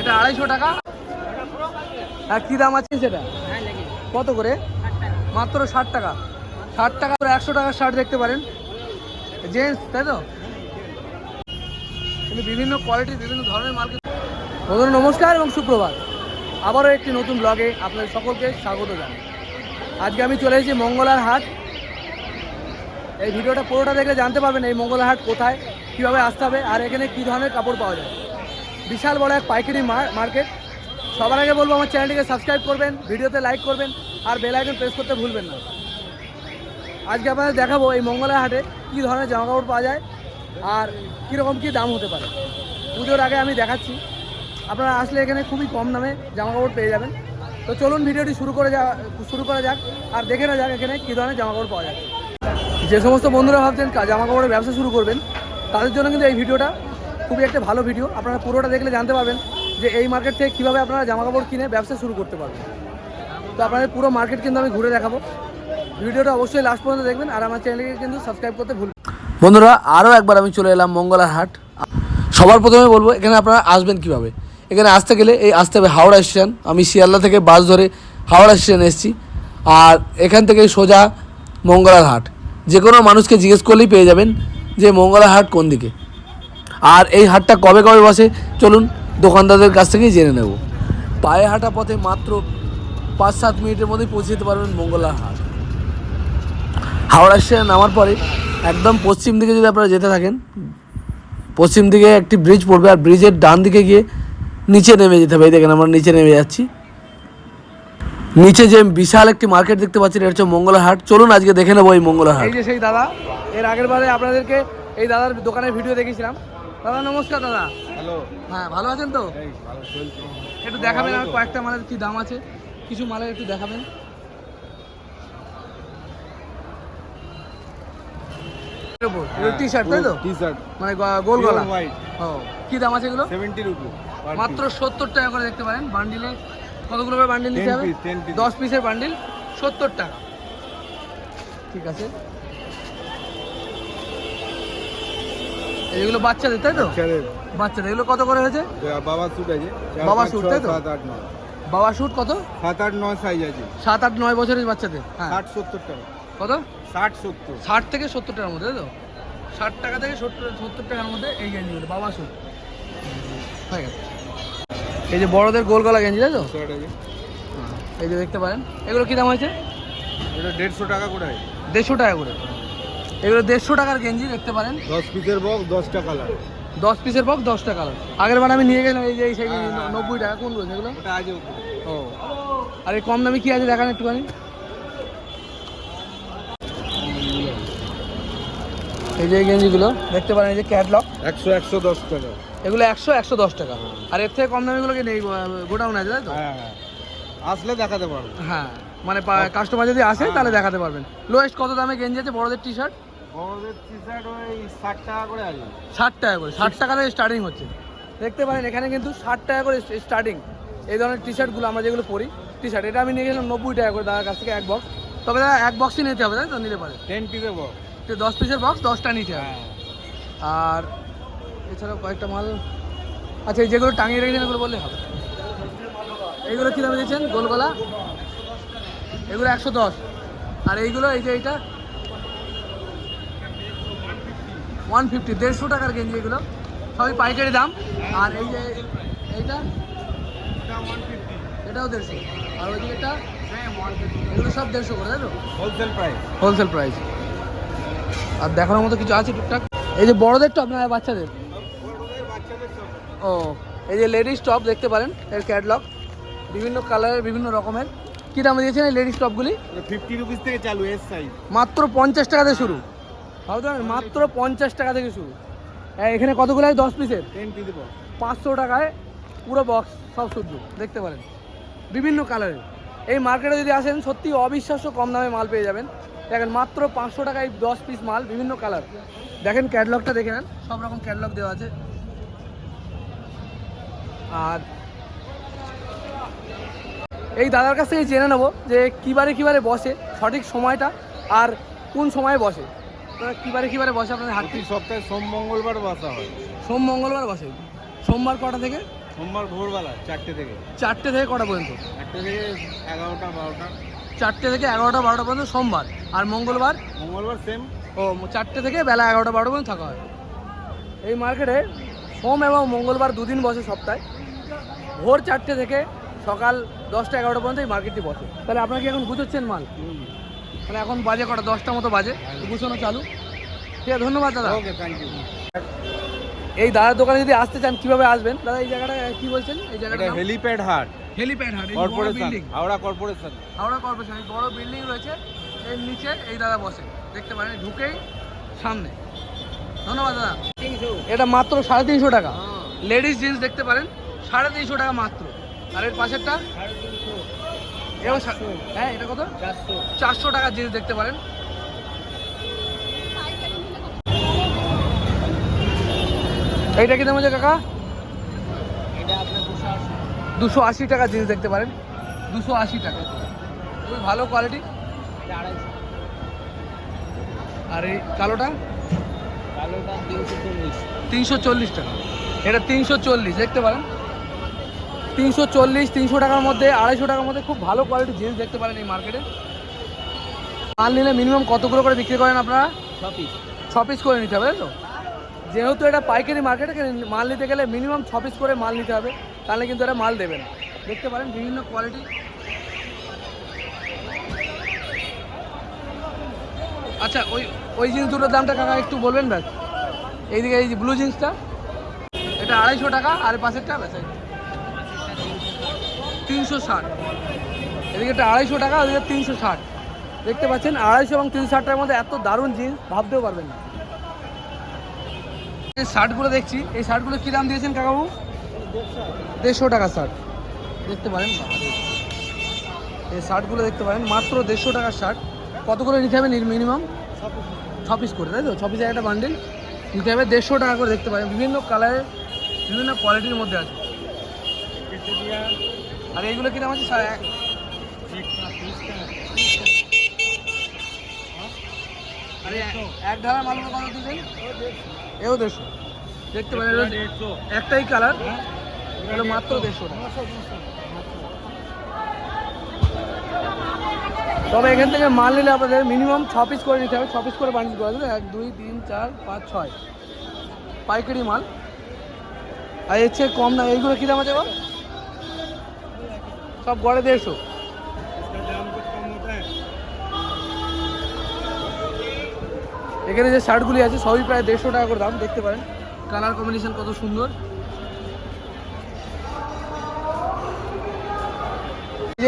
এটা আড়াইশো টাকা। কি দাম আছে সেটা? কত করে? মাত্র ষাট টাকা। ষাট টাকা একশো টাকার শার্ট দেখতে পারেন। জেন্টস, তাই তো? কিন্তু বিভিন্ন কোয়ালিটির বিভিন্ন ধরনের মার্কেট বন্ধুরা, নমস্কার এবং সুপ্রভাত। আবারও একটি নতুন ব্লগে আপনাদের সকলকে স্বাগত জানাই। আজকে আমি চলে এসেছি মঙ্গলার হাট। এই ভিডিওটা পুরোটা দেখলে জানতে পারবেন এই মঙ্গলার হাট কোথায়, কীভাবে আসতে হবে, আর এখানে কী ধরনের কাপড় পাওয়া যায়। বিশাল বড় এক পাইকারি মার- মার্কেট। সবার আগে বলব, আমার চ্যানেলটিকে সাবস্ক্রাইব করবেন, ভিডিওতে লাইক করবেন, আর বেল আইকন প্রেস করতে ভুলবেন না। আজকে আপনাদের দেখাবো এই মঙ্গলার হাটে কী ধরনের জামা কাপড় পাওয়া যায় আর কীরকম কী দাম হতে পারে। পুজোর আগে আমি দেখাচ্ছি। আপনারা আসলে এখানে খুবই কম দামে জামা কাপড় পেয়ে যাবেন। তো চলুন ভিডিওটি শুরু করে যা শুরু করা যাক আর দেখে না যাক এখানে কী ধরনের জামা কাপড় পাওয়া যায়। যে সমস্ত বন্ধুরা ভাবছেন জামা কাপড়ের ব্যবসা শুরু করবেন, তাদের জন্য কিন্তু এই ভিডিওটা খুবই একটা ভালো ভিডিও আপনারা পুরোটা দেখলে জানতে পারবেন যে এই মার্কেট থেকে কীভাবে আপনারা জামা কাপড় কিনে ব্যবসা শুরু করতে পারবেন। তো আপনাদের পুরো মার্কেট কিন্তু আমি ঘুরে দেখাবো। ভিডিওটা অবশ্যই লাস্ট পর্যন্ত দেখবেন আর আমার চ্যানেলকে কিন্তু সাবস্ক্রাইব করতে ভুল বন্ধুরা আরও একবার আমি চলে এলাম মঙ্গলার হাট। সবার প্রথমে বলব, এখানে আপনারা আসবেন কীভাবে? এখানে আসতে গেলে এই আসতে হবে হাওড়া স্টেশন আমি শিয়ালদা থেকে বাস ধরে হাওড়া স্টেশন এসেছি। আর এখান থেকে সোজা মঙ্গলার হাট। যে কোনো মানুষকে জিজ্ঞেস করলেই পেয়ে যাবেন যে মঙ্গলার হাট কোন দিকে। আর এই হাটটা কবে কবে বসে? চলুন দোকানদারদের কাছ থেকেই জেনে নেব। পায়ে হাঁটা পথে মাত্র পাঁচ সাত মিনিটের মধ্যেই পৌঁছে যেতে পারবেন মঙ্গলার হাট। হাওড়া স্টেশন নামার পরে একদম পশ্চিম দিকে যদি আপনারা যেতে থাকেন, পশ্চিম দিকে একটি ব্রিজ পড়বে আর ব্রিজের ডান দিকে গিয়ে নিচে নেমে যেতে হবে। দেখেন আমরা নিচে নেমে যাচ্ছি। নিচে যে বিশাল একটি মার্কেট দেখতে পাচ্ছেন, এটা হচ্ছে মঙ্গলা হাট। চলুন আজকে দেখে নেব এই মঙ্গলা হাট। এই যে সেই দাদা, এর আগের বারে আপনাদেরকে এই দাদার দোকানের ভিডিও দেখেছিলাম দাদা নমস্কার দাদা। হ্যালো। হ্যাঁ ভালো আছেন তো? একটু দেখাবেন আর কয়েকটা মালের কি দাম আছে? কিছু মালের একটু দেখাবেন। টি শার্ট তাই তো? টি শার্ট মানে গোল। গলা ও কি দাম আছে এগুলো? সেভেন্টি রুপি মাত্র সত্তর টাকা করে দেখতে পারেন। বান্ডিলে কতগুলো করে বান্ডিল নিতে হবে? piece, 10 piece। দশ পিসের বান্ডিল সত্তর টাকা। ঠিক আছে। এগুলো বাচ্চাদের তাই তো? বাচ্চাদের। এগুলো কত করে হয়েছে? বাবা স্যুট আছে। বাবা ছয়, তাই তো? বাবা শুট কত? সাত আট নয় সাইজ আছে। সাত আট নয় বছরের বাচ্চাদের হ্যাঁ। ষাট সত্তর টাকা। কত? ষাট সত্তর। ষাট থেকে সত্তর টাকার মধ্যে তাই তো? ষাট টাকা থেকে সত্তর সত্তর টাকার মধ্যে এই গেঞ্জিগুলো বাবা শুট হয়ে গেছে। এই যে বড়দের গোল গলা গেঞ্জি তাই তো? আছে এই যে দেখতে পারেন। এগুলো কী দাম হয়েছে? এটা দেড়শো টাকা করে দেড়শো টাকা করে। এগুলো দেড়শো টাকার গেঞ্জি দেখতে পারেন। দশ পিসের বক্স দশটা কালার দশ পিসের বক্স দশটা কালার আগের বার আমি নিয়ে গেলাম এই যে এই সেই নব্বই টাকা কোন রয়েছে এগুলো? ও। আর এই কম দামি কি আছে দেখান একটুখানি? এই যে এই গেঞ্জিগুলো দেখতে পারেন এই যে ক্যাটলগ একশো একশো দশ টাকা। এগুলো একশো একশো দশ টাকা। আর এর থেকে কম দামিগুলো কি নেই? গোডাউন আছে তাই তো? হ্যাঁ হ্যাঁ। আসলে দেখাতে পারব। হ্যাঁ। মানে কাস্টমার যদি আসে তাহলে দেখাতে পারবেন। লোয়েস্ট কত দামে গেঞ্জি আছে? বড়দের টি শার্ট ষাট টাকা করে ষাট টাকা করে ষাট টাকা থেকে স্টার্টিং হচ্ছে। দেখতে পারেন এখানে কিন্তু ষাট টাকা করে স্টার্টিং এই ধরনের টি শার্টগুলো আমরা যেগুলো পরি টি শার্ট এটা আমি নিয়ে গেলাম নব্বই টাকা করে দাদার কাছ থেকে এক বক্স তবে দাদা এক বক্সই নিতে হবে তাই তো? নিতে পারে। টেন পিসের বক্স তো দশ পিসের বক্স দশটা নিতে হবে। হ্যাঁ। আর এছাড়াও কয়েকটা মাল। আচ্ছা এই যেগুলো টাঙিয়ে রেখেছেন এগুলো বললে হবে। এইগুলো কী দামে দিয়েছেন? গোলগলা। এগুলো একশো দশ। আর এইগুলো এই যে এইটা ওয়ান ফিফটি দেড়শো টাকার গেঞ্জি এগুলো। সবই পাইকারি দাম। আর এই যে এইটা? এটাও দেড়শো। আর ওই দিকেটা এগুলো সব দেড়শো করে তাই তো? হোলসেল প্রাইস হোলসেল প্রাইস আর দেখানোর মতো কিছু আছে টুকটাক? এই যে বড়দের টপ না বাচ্চাদের? ও এই যে লেডিস টপ দেখতে পারেন এর ক্যাটলগ বিভিন্ন কালারের বিভিন্ন রকমের। কী দামে দিয়েছেন এই লেডিস টপগুলি ফিফটি রুপিস থেকে চালু এস সাইজ মাত্র পঞ্চাশ টাকা থেকে শুরু। ভাবতে মাত্র পঞ্চাশ টাকা থেকে শুরু। হ্যাঁ, এখানে কতগুলো? আছে দশ পিসের টেন পাঁচশো টাকায় পুরো বক্স সব শুদ্ধ দেখতে পারেন। বিভিন্ন কালারের এই মার্কেটে যদি আসেন সত্যি অবিশ্বাস্য কম দামে মাল পেয়ে যাবেন। দেখেন মাত্র পাঁচশো টাকায় দশ পিস মাল বিভিন্ন কালার দেখেন ক্যাটলগটা দেখে নেন সব রকম ক্যাটলগ দেওয়া আছে। আর এই দাদার কাছ থেকে জেনে নেব যে কিবারে কিবারে বসে সঠিক সময়টা আর কোন সময়ে বসে। কিবারে কিবারে বসে আপনাদের প্রতি সপ্তাহে সোম মঙ্গলবার বাসা হয়। সোম মঙ্গলবার বসে। সোমবার কটা থেকে? সোমবার ভোরবেলা চারটে থেকে। চারটে থেকে কটা পর্যন্ত? চারটে থেকে এগারোটা বারোটা। চারটে থেকে এগারোটা বারোটা পর্যন্ত সোমবার। আর মঙ্গলবার? মঙ্গলবার সেম ও চারটে থেকে বেলা এগারোটা বারোটা পর্যন্ত থাকা হয়। এই মার্কেটে সোম এবং মঙ্গলবার দুদিন বসে সপ্তাহে। ভোর চারটে থেকে সকাল দশটা এগারোটা পর্যন্ত এই মার্কেটটি বসে। তাহলে আপনারা কি এখন গুছোচ্ছেন মাল? তাহলে এখন বাজে কটা? দশটা মতো বাজে। গুছোনো চালু। ঠিক আছে ধন্যবাদ দাদা। ওকে থ্যাংক ইউ এই দাদার দোকানে যদি আসতে চান কীভাবে আসবেন? দাদা এই জায়গাটা কি বলছেন? এই জায়গাটা হেলিপ্যাড হাট হেলিপ্যাড হাট corporation Howrah corporation Howrah corporation এই বড় বিল্ডিং রয়েছে। এর নিচে এই দাদা বসে। দেখতে পারেন ঢুকেই সামনে। ধন্যবাদ দাদা। এটা মাত্র সাড়ে তিনশো টাকা। লেডিস জিন্স দেখতে পারেন সাড়ে তিনশো টাকা মাত্র। আর এর পাশেরটা? এবং হ্যাঁ এটা কত? চারশো। টাকা জিন্স দেখতে পারেন। এইটা কি দাম আছে কাকা? দুশো আশি। টাকা জিন্স দেখতে পারেন। দুশো আশি টাকা। খুবই ভালো কোয়ালিটি আর এই কালোটা? কালোটা তিনশো চল্লিশ টাকা। এটা তিনশো চল্লিশ দেখতে পারেন। তিনশো চল্লিশ তিনশো টাকার মধ্যে আড়াইশো টাকার মধ্যে খুব ভালো কোয়ালিটি জিন্স দেখতে পারেন এই মার্কেটে মাল নিলে মিনিমাম কতগুলো করে বিক্রি করেন আপনারা? ছ পিস করে নিতে হবে তাই তো? যেহেতু এটা পাইকারি মার্কেটে মাল নিতে গেলে মিনিমাম ছ পিস করে মাল নিতে হবে তাহলে কিন্তু এটা মাল দেবে না। দেখতে পারেন বিভিন্ন কোয়ালিটি আচ্ছা ওই ওই জিন্স দুটোর দামটা কাকা একটু বলবেন ব্যাস। এইদিকে এই যে ব্লু জিন্সটা এটা আড়াইশো টাকা আর পাশেরটা ব্যাস। তিনশো ষাট। এদিকে এটা আড়াইশো টাকা, ওদিকে তিনশো ষাট। দেখতে পাচ্ছেন, আড়াইশো এবং তিনশো ষাট টাকার মধ্যে এত দারুণ জিন্স, ভাবতেও পারবেন না। এই শার্টগুলো দেখছি, এই শার্টগুলো কী দাম দিয়েছেন কাকাবু? দেড়শো টাকা শার্ট। দেখতে পারেন এই শার্টগুলো দেখতে পারেন, মাত্র দেড়শো টাকার শার্ট। কত করে নিতে হবে মিনিমাম? ছ পিস করে, তাই তো? ছ পিসের একটা বান্ডেল। নিতে হবে দেড়শো টাকা করে, দেখতে পারেন। বিভিন্ন কালারের, বিভিন্ন কোয়ালিটির মধ্যে আছে। আর এইগুলো কীরকম আছে? এক আরে এক- ধারা মালগুলো কত দিয়েছেন এও দেড়শো। দেখতে পারেন একটাই কালার। এটা মাত্র দেড়শো তবে এখান থেকে মাল নিলে আপনাদের মিনিমাম ছ পিস করে নিতে হবে। ছ পিস করে বানিয়ে করে দেবে এক, দুই, তিন, চার, পাঁচ, ছয়। পাইকারি মাল। আর এর চেয়ে কম না। এইগুলো কী দাম আছে সব গড়ে দেড়শো এখানে যে শার্টগুলি আছে, সবই প্রায় দেড়শো টাকা করে দাম, দেখতে পারেন। কালার কম্বিনেশন কত সুন্দর।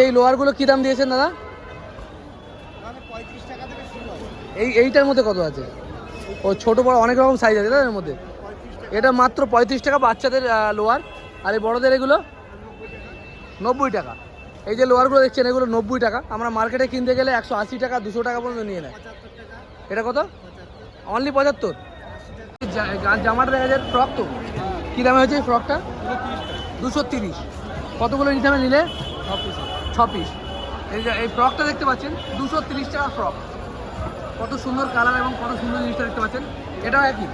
এই লোয়ারগুলো কী দাম দিয়েছেন দাদা? এই এইটার মধ্যে কত আছে? ও, ছোট বড় অনেক রকম সাইজ আছে তাই এর মধ্যে। এটা মাত্র পঁয়ত্রিশ টাকা বাচ্চাদের লোয়ার আর এই বড়দের এগুলো? নব্বই টাকা। এই যে লোয়ারগুলো দেখছেন এগুলো নব্বই টাকা। আমরা মার্কেটে কিনতে গেলে একশো আশি টাকা দুশো টাকা পর্যন্ত নিয়ে নেয়। এটা কত? অনলি পঁচাত্তর। জামাটা দেখা যায় ফ্রক তো। কী দামে হয়েছে এই ফ্রকটা দুশো তিরিশ। কতগুলো নিতে হবে নিলে? ছ পিস এই যে এই ফ্রকটা দেখতে পাচ্ছেন দুশো তিরিশ টাকা ফ্রক কত সুন্দর কালার এবং কত সুন্দর জিনিসটা দেখতে পাচ্ছেন। এটাও একই।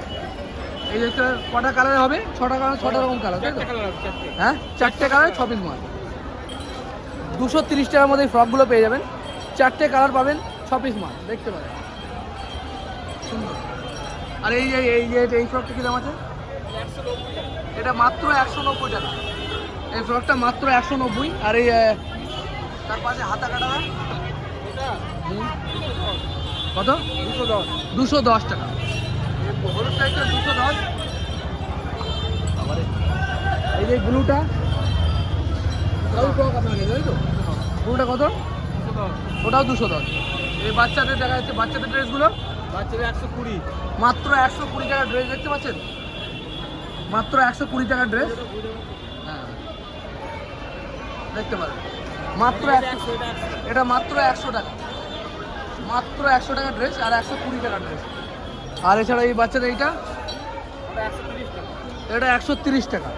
এই দেখতে কটা কালার হবে? ছটা কালার ছটা রকম কালার তাই তো? হ্যাঁ? চারটে কালার ছ পিস মাল। দুশো তিরিশ টাকার মধ্যে ফ্রকগুলো পেয়ে যাবেন। চারটে কালার পাবেন, ছ পিস মাল, দেখতে সুন্দর। আর এই যে এই যে, এই ফ্রকটা কী দাম আছে? এটা মাত্র একশো নব্বই টাকা। এই ফ্রকটা মাত্র একশো নব্বই। আর এই তার পাশে হাতা কাটা। কত দুশো দশ দুশো দশ টাকা। হলুদ টাইপটা দুশো দশ। এই যে ব্লুটা। ব্লুটা কত? ওটাও দুশো দশ। এই বাচ্চাদের দেখা যাচ্ছে বাচ্চাদের ড্রেসগুলো? বাচ্চাদের একশো কুড়ি। মাত্র একশো কুড়ি টাকার ড্রেস দেখতে পাচ্ছেন? মাত্র একশো কুড়ি টাকার ড্রেস? হ্যাঁ। দেখতে পারেন। মাত্র এটা মাত্র একশো টাকা। মাত্র একশো টাকার ড্রেস আর একশো কুড়ি টাকার ড্রেস। আর এছাড়া এই বাচ্চাদের এইটা? এটা একশো তিরিশ টাকা।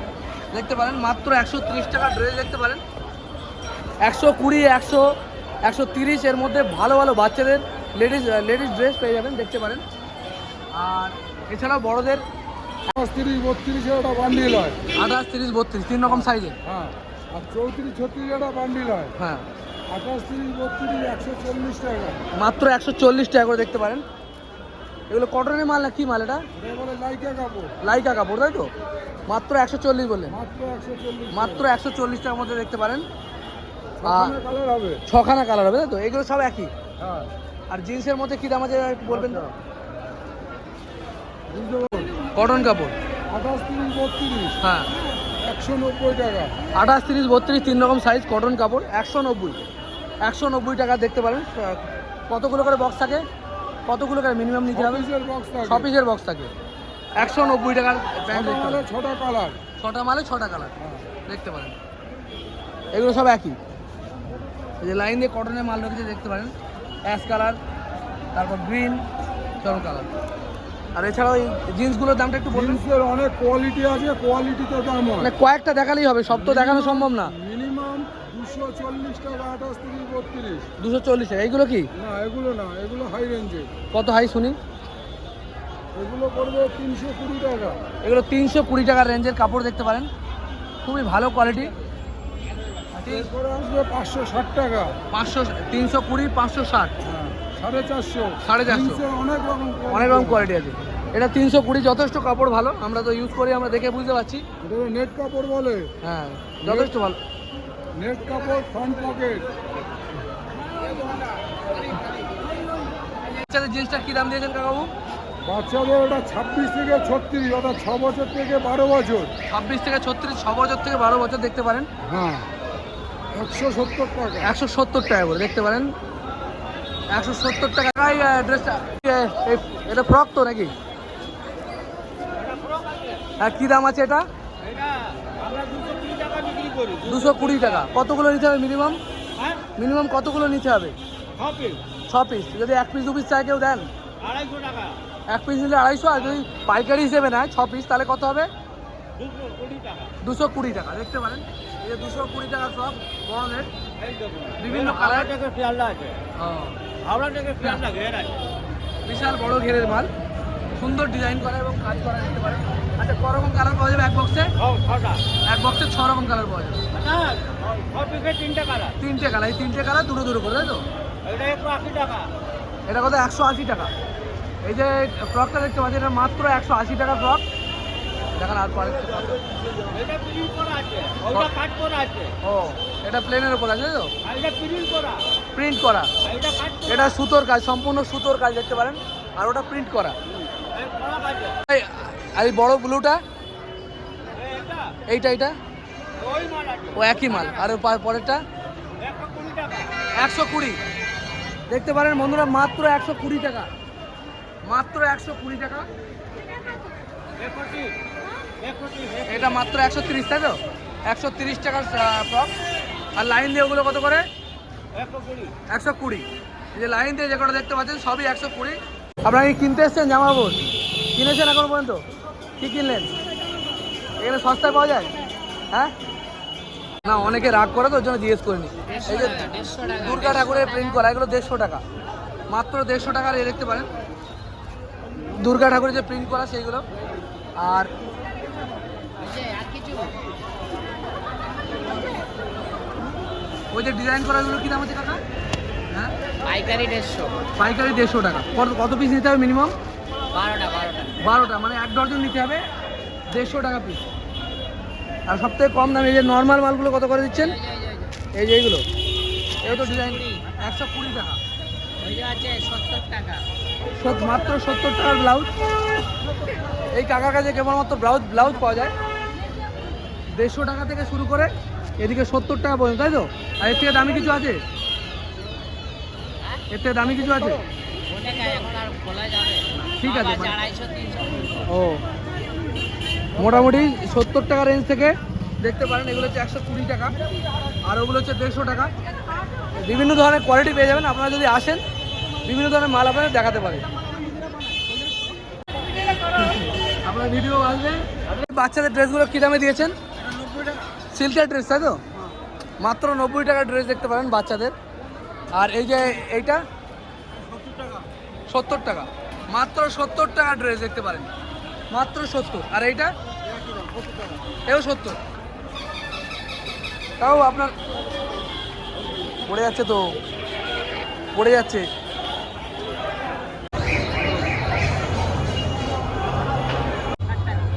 দেখতে পারেন মাত্র একশো তিরিশ টাকার ড্রেস দেখতে পারেন। একশো কুড়ি একশো একশো তিরিশ এর মধ্যে ভালো ভালো বাচ্চাদের লেডিস লেডিস ড্রেস পেয়ে যাবেন দেখতে পারেন। আর এছাড়াও বড়দের তিরিশ বত্রিশ ওটা বান্ডিল হয় আঠাশ তিরিশ বত্রিশ তিন রকম সাইজের হ্যাঁ। আর চৌত্রিশ ছত্রিশ ওটা বান্ডিল হয়। হ্যাঁ। আঠাশ তিরিশ বত্রিশ একশো চল্লিশ টাকা। মাত্র একশো চল্লিশ টাকা করে দেখতে পারেন। এগুলো কটনের মাল না কি মাল এটা? লাইকা কাপড়। লাইকা কাপড় তাই তো? মাত্র একশো চল্লিশ বললেন। মাত্র একশো চল্লিশ টাকার মধ্যে দেখতে পারেন। ছখানা কালার হবে। তাই তো? এগুলো সব একই? হ্যাঁ। আর জিন্সের মধ্যে কী দাম আছে বলবেন কটন কাপড়। আঠাশ তিরিশ বত্রিশ। হ্যাঁ। একশো নব্বই টাকা। আঠাশ তিরিশ বত্রিশ তিন রকম সাইজ কটন কাপড় একশো নব্বই। একশো নব্বই টাকা দেখতে পারেন কতগুলো করে বক্স থাকে? কতগুলো করে মিনিমাম নিতে হবে? ছ পিসের বক্স থাকে। একশো নব্বই টাকার প্যান্ট ছটা কালার ছটা মালে ছটা কালার হ্যাঁ। দেখতে পারেন। এগুলো সব একই। এই যে লাইন দিয়ে কটনের মাল রেখেছে দেখতে পারেন। অ্যাশ কালার তারপর গ্রিন চরম কালার আর এছাড়াও এই জিন্সগুলোর দামটা একটু জিন্সের অনেক কোয়ালিটি আছে কোয়ালিটিতে দাম হয়। মানে কয়েকটা দেখালেই হবে সব তো দেখানো সম্ভব না। দুশো চল্লিশ টাকা আঠাশ তিরিশ বত্রিশ। দুশো চল্লিশ এইগুলো কি? না এগুলো না এগুলো হাই রেঞ্জে কত হাই শুনি? এগুলো পড়বে তিনশো কুড়ি টাকা। এগুলো তিনশো কুড়ি টাকার রেঞ্জের কাপড় দেখতে পারেন। খুবই ভালো কোয়ালিটি এরপরে আসবে পাঁচশো ষাট টাকা। পাঁচশো তিনশো কুড়ি পাঁচশো ষাট। হ্যাঁ, সাড়ে চারশো। সাড়ে চারশো। অনেক রকম অনেক রকম কোয়ালিটি আছে। এটা তিনশো কুড়ি যথেষ্ট কাপড় ভালো। আমরা তো ইউজ করি আমরা দেখে বুঝতে পারছি। এটা নেট কাপড় বলে। হ্যাঁ যথেষ্ট ভালো। নেট কাপড় ফ্রন্ট পকেট বাচ্চাদের জিন্সটা কী দাম দিয়েছেন কাকাবু? বাচ্চাদের ওটা ছাব্বিশ থেকে ছত্রিশ ওটা ছ বছর থেকে বারো বছর। ছাব্বিশ থেকে ছত্রিশ ছ বছর থেকে বারো বছর দেখতে পারেন। হ্যাঁ একশো সত্তর টাকা। একশো সত্তর টাকা করে দেখতে পারেন। একশো সত্তর টাকা। এই ড্রেসটা এটা ফ্রক তো নাকি? হ্যাঁ কী দাম আছে এটা? দুশো কুড়ি টাকা। কতগুলো নিতে হবে মিনিমাম মিনিমাম কতগুলো নিতে হবে? ছ পিস যদি এক পিস দু পিস চাই কেউ দেন। এক পিস নিলে আড়াইশো আর যদি পাইকারি হিসেবে নেয় ছ পিস তাহলে কত হবে? দুশো কুড়ি টাকা। দেখতে পারেন। এই যে দুশো কুড়ি টাকা সব বড় নেট এই দেখুন। বিভিন্ন কালার হাওড়া থেকে বিশাল বড় ঘেরের মাল। সুন্দর ডিজাইন করা এবং কাজ করা যেতে পারেন। আচ্ছা ক রকম কালার পাওয়া যাবে এক বক্সে এক বক্সে ছ রকম কালার পাওয়া যাবে। হ্যাঁ তিনটে কালার তিনটে কালার এই তিনটে কালার দুটো দুটো করে তাই তো? এটা কত? একশো আশি টাকা। এই যে ফ্রকটা দেখতে পাচ্ছি এটা মাত্র একশো আশি টাকা ফ্রক দেখেন আর পরে ও এটা প্লেনের ওপর আছে তো? প্রিন্ট করা। এটা কাট করা এটা সুতোর কাজ সম্পূর্ণ সুতোর কাজ দেখতে পারেন। আর ওটা প্রিন্ট করা। আর এই বড় ব্লুটা? এইটা এইটা? ও একই মাল। আর পরেরটা? একশো কুড়ি। দেখতে পারেন বন্ধুরা, মাত্র একশো কুড়ি টাকা। মাত্র একশো কুড়ি টাকা। এটা মাত্র একশো তিরিশ, তাই তো? একশো তিরিশ টাকার ফ্রক আর লাইন দিয়ে ওগুলো কত করে? একশো কুড়ি। যে লাইন দিয়ে যে কটা দেখতে পাচ্ছেন, সবই একশো কুড়ি। আপনারা কিনতে এসছেন জামা কাপড়? কিনেছেন এখন পর্যন্ত? কি কিনলেন? এখানে সস্তায় পাওয়া যায়? হ্যাঁ? না অনেকে রাগ করে তো ওর জন্য জিজ্ঞেস করিনি। এই যে দুর্গা ঠাকুরের প্রিন্ট করা এগুলো দেড়শো টাকা। মাত্র দেড়শো টাকার এ দেখতে পারেন। দুর্গা ঠাকুরের যে প্রিন্ট করা সেইগুলো। আর ওই যে ডিজাইন করাগুলো কি দাম আছে কাকা? হ্যাঁ? পাইকারি দেড়শো। পাইকারি দেড়শো টাকা। কত কত পিস নিতে হবে মিনিমাম বারোটা মানে এক ডজন নিতে হবে দেড়শো টাকা পিস আর সব থেকে কম দামে এই যে নর্মাল মালগুলো কত করে দিচ্ছেন? এই যে এইগুলো। এই তো ডিজাইন একশো কুড়ি টাকা। মাত্র সত্তর টাকার ব্লাউজ এই কাকার কাছে কেবলমাত্র ব্লাউজ ব্লাউজ পাওয়া যায়। দেড়শো টাকা থেকে শুরু করে এদিকে সত্তর টাকা পর্যন্ত তাই তো? আর এর থেকে দামি কিছু আছে? এর থেকে দামি কিছু আছে? ঠিক আছে, মানে- ও। মোটামুটি সত্তর টাকা রেঞ্জ থেকে দেখতে পারেন এগুলো হচ্ছে একশো কুড়ি টাকা আর ওগুলো হচ্ছে দেড়শো টাকা। বিভিন্ন ধরনের কোয়ালিটি পেয়ে যাবেন আপনারা যদি আসেন বিভিন্ন ধরনের মাল আপনাদের দেখাতে পারে। আপনার ভিডিও আসবে। বাচ্চাদের ড্রেসগুলো কী দামে দিয়েছেন? সিল্কের ড্রেস তাই তো? মাত্র নব্বই টাকার ড্রেস দেখতে পারেন বাচ্চাদের। আর এই যে এইটা? সত্তর টাকা। মাত্র সত্তর টাকা ড্রেস দেখতে পারেন। মাত্র সত্তর। আর এইটা? এও সত্তর। তাও আপনার পড়ে যাচ্ছে তো। পড়ে যাচ্ছে।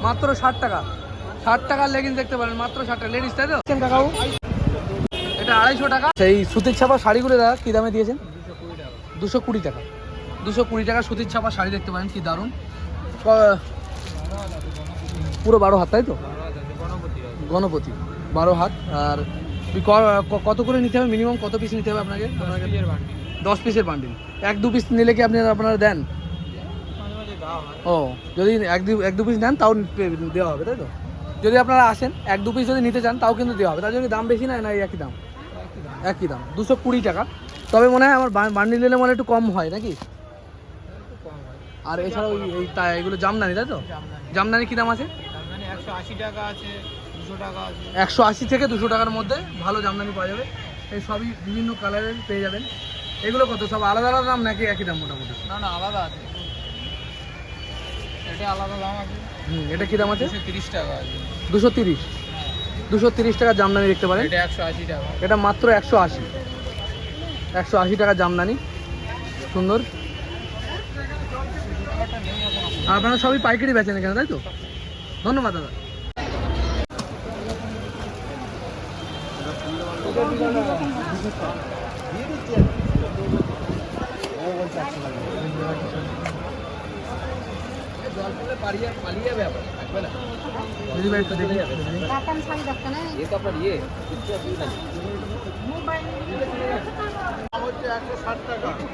মাত্র ষাট টাকা। ষাট টাকার লেগিংস দেখতে পারেন মাত্র ষাট টাকা। লেডিস তাই তো? কাকাবু এটা আড়াইশো টাকা। সেই সুতির ছাপা শাড়িগুলো দাদা কী দামে দিয়েছেন? দুশো কুড়ি টাকা। দুশো কুড়ি টাকা সুতির ছাপা শাড়ি দেখতে পারেন কি দারুণ। পুরো বারো হাত তাই তো? গণপতি বারো হাত। আর কত করে নিতে হবে মিনিমাম? কত পিস নিতে হবে আপনাকে? আপনাকে দশ পিসের বান্ডিল এক দু পিস নিলে কি আপনি আপনারা দেন? ও যদি এক দু এক দু পিস নেন তাও দেওয়া হবে তাই তো? যদি আপনারা আসেন এক দু পিস যদি নিতে চান তাও কিন্তু দেওয়া হবে। তার জন্য দাম বেশি না না একই দাম? একই দাম। দুশো কুড়ি টাকা। তবে মনে হয় আমার বান্ডিল নিলে মনে একটু কম হয় নাকি? আর এছাড়াও এই- তা এগুলো জামদানি তাই তো? জামদানি। কী দাম আছে? মানে একশো আশি টাকা আছে দুশো টাকা আছে। একশো আশি থেকে দুশো টাকার মধ্যে ভালো জামদানি পাওয়া যাবে। এই সবই বিভিন্ন কালারের পেয়ে যাবেন। এগুলো কত? সব আলাদা আলাদা দাম নাকি একই দাম মোটামুটি? না না আলাদা আছে। এটা আলাদা দাম আছে। হুম এটা কী দাম আছে? দুশো তিরিশ টাকা আছে। দুশো তিরিশ? দুশো তিরিশ টাকার জামদানি দেখতে পারেন। এটা একশো আশি টাকা। এটা মাত্র একশো আশি। একশো আশি টাকার জামদানি। সুন্দর। আপনারা সবই পাইকারি বেচেন এখানে তাই তো? ধন্যবাদ দাদা।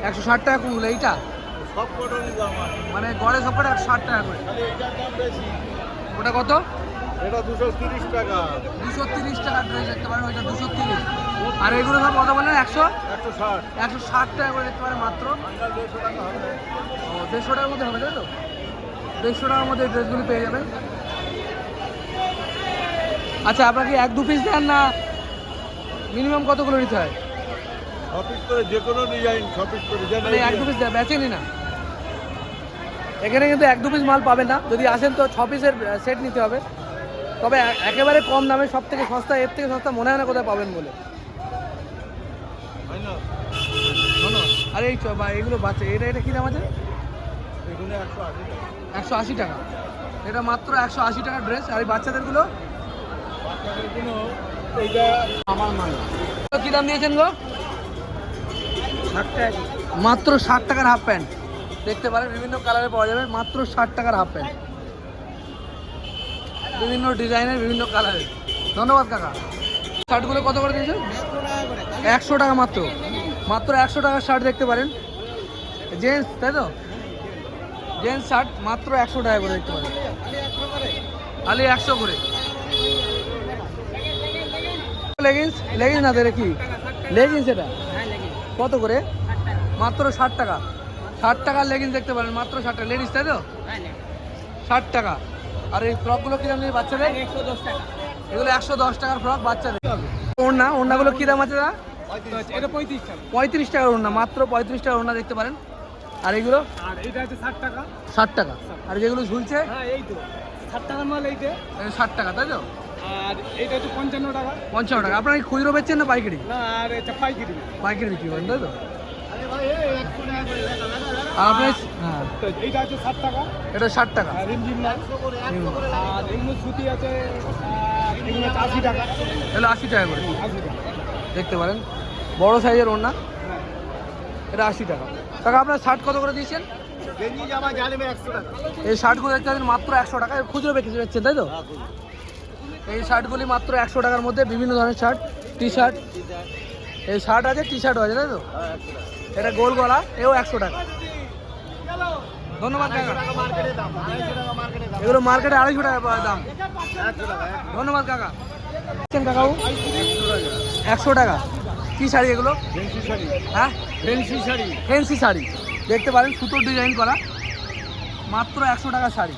একশো ষাট টাকা কুল এইটা? মানে গড়ে সব কটা একশো ষাট টাকা করে। ওটা কত? এটা দুশো তিরিশ টাকা। দুশো তিরিশ টাকার ড্রেস দেখতে পারেন ওইটা দুশো তিরিশ। আর এগুলো সব কত বললেন? একশো? একশো ষাট। একশো ষাট টাকা করে দেখতে পারেন মাত্র। টাকা ও দেড়শো টাকার মধ্যে হবে তাই তো? দেড়শো টাকার মধ্যে ড্রেসগুলি পেয়ে যাবেন। আচ্ছা আপনাকে এক দু পিস দেন না? মিনিমাম কতগুলো নিতে হয়? অফিস করে যে কোনো ডিজাইন অফিস করে মানে এক দু পিস দেয় বেচেনি না। এখানে কিন্তু এক দু পিস মাল পাবেন না। যদি আসেন তো ছ পিসের সেট নিতে হবে। তবে একেবারে কম দামে সব থেকে সস্তা এর থেকে সস্তা মনে হয় না কোথায় পাবেন বলে। আর এই এগুলো বাচ্চা এটা এটা কী দাম আছে? একশো আশি টাকা। এটা মাত্র একশো আশি টাকা ড্রেস আর এই বাচ্চাদেরগুলো? বাচ্চাদেরগুলো এইটা আমার মাল। কী দাম দিয়েছেন গো? মাত্র ষাট টাকার হাফ প্যান্ট দেখতে পারেন, বিভিন্ন কালারে পাওয়া যাবে, মাত্র ষাট টাকার হাফ প্যান্ট বিভিন্ন ডিজাইনের, বিভিন্ন কালারের ধন্যবাদ, কাকা। শার্টগুলো কত করে দিয়েছেন? একশো টাকা মাত্র। মাত্র একশো টাকার শার্ট দেখতে পারেন। জেন্টস তাই তো? জেন্টস শার্ট, মাত্র একশো টাকা করে দেখতে পারেন। খালি একশো করে। লেগিংস লেগিংস না কি? লেগিংস এটা? কত করে? মাত্র ষাট টাকা। ষাট টাকার লেগিংস দেখতে পারেন মাত্র ষাট টাকা। লেডিস তাই তো? ষাট টাকা। আর এই ফ্রকগুলো কীরকম নেই বাচ্চাদের? একশো দশ টাকা। এগুলো একশো দশ টাকার ফ্রক বাচ্চাদের। ওড়না ওড়নাগুলো কী দাম আছে দাদা? এটা পঁয়ত্রিশ টাকা। পঁয়ত্রিশ টাকার ওড়না মাত্র পঁয়ত্রিশ টাকার ওড়না দেখতে পারেন। আর এগুলো? আর এটা আছে ষাট টাকা। ষাট টাকা। আর যেগুলো ঝুলছে? হ্যাঁ এই তো। ষাট টাকার মাল এইটা ষাট টাকা তাই তো? আর এইটা হচ্ছে পঞ্চান্ন টাকা। পঞ্চান্ন টাকা। আপনারা কি খুচরো বেচছেন না পাইকারি? না আর এটা পাইকারি। পাইকারি বিক্রি করেন তাই তো? আর আপনার হ্যাঁ। এইটা আছে ষাট টাকা। এটা ষাট টাকা। রিমঝিম মাল আর এগুলো সুতি আছে এগুলো হচ্ছে আশি টাকা। এগুলো আশি টাকা করে। আশি টাকা। দেখতে পারেন। বড় সাইজের ওড়না। এটা আশি টাকা। টাকা আপনার শার্ট কত করে দিয়েছেন? টাকা। এই শার্টগুলো দেখতে পাচ্ছেন মাত্র একশো টাকা। খুচরো বিক্রি করছেন তাই তো? এই শার্টগুলি মাত্র একশো টাকার মধ্যে বিভিন্ন ধরনের শার্ট টি শার্ট এই শার্ট আছে টি শার্টও আছে তাই তো? এটা গোল গলা এও একশো টাকা। ধন্যবাদ কাকা। টাকা এগুলো মার্কেটে আড়াইশো টাকা দাম। ধন্যবাদ কাকা। একশো টাকা। কি শাড়ি এগুলো? ফেন্সি শাড়ি। হ্যাঁ? ফেন্সি শাড়ি। ফেন্সি শাড়ি। দেখতে পারেন সুতোর ডিজাইন করা। মাত্র একশো টাকা শাড়ি।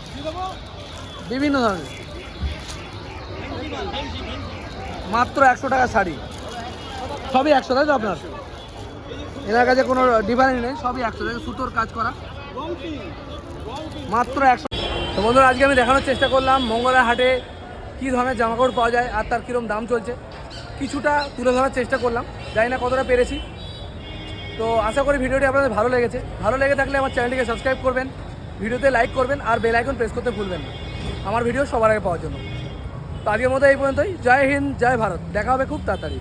বিভিন্ন ধরনের। মাত্র একশো টাকা শাড়ি। সবই একশো তাই তো আপনার? এনার কাছে কোনো ডিফারেন্স নেই, সবই একশো টাকা। সুতোর কাজ করা। মাত্র একশো। বন্ধুরা, আজকে আমি দেখানোর চেষ্টা করলাম মঙ্গলার হাটে কী ধরনের জামাকাপড় পাওয়া যায় আর তার কীরকম দাম চলছে। কিছুটা তুলে ধরার চেষ্টা করলাম, জানি না কতটা পেরেছি। তো আশা করি ভিডিওটি আপনাদের ভালো লেগেছে। ভালো লেগে থাকলে আমার চ্যানেলটিকে সাবস্ক্রাইব করবেন, ভিডিওতে লাইক করবেন আর বেল আইকন প্রেস করতে ভুলবেন না। আমার ভিডিও সবার আগে পাওয়ার জন্য। তো আজকের মতো এই পর্যন্তই। জয় হিন্দ, জয় ভারত। দেখা হবে খুব তাড়াতাড়ি।